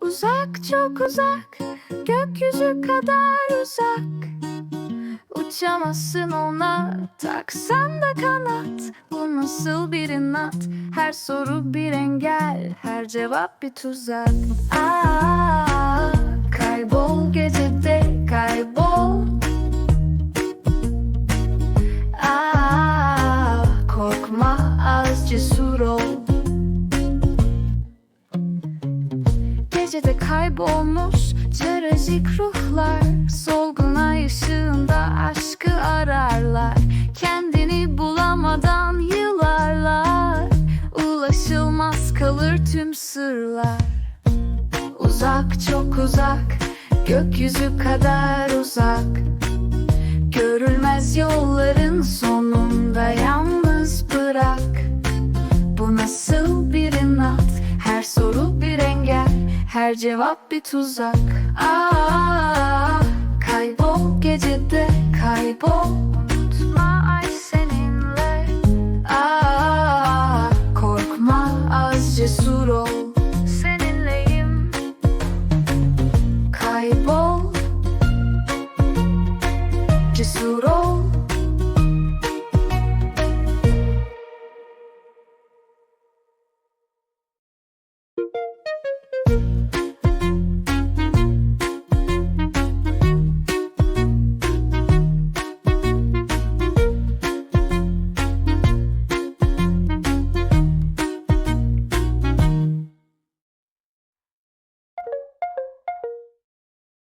Uzak çok uzak gökyüzü kadar uzak. Uçamazsın ona taksan da kanat. Bu nasıl bir inat? Her soru bir engel Her cevap bir tuzak. Aa, Gecede kaybolmuş Trajik ruhlar Solgun ay ışığında aşkı ararlar. Kendini bulamadan yıllarlar Ulaşılmaz kalır tüm sırlar. Uzak çok uzak Gökyüzü kadar uzak. Görülmez yolların sonunda yalnız Her cevap bir tuzak. Aa, Kaybol gecede kaybol. Unutma ay seninle. Aa, Korkma az cesur ol. Seninleyim. Kaybol. Cesur ol.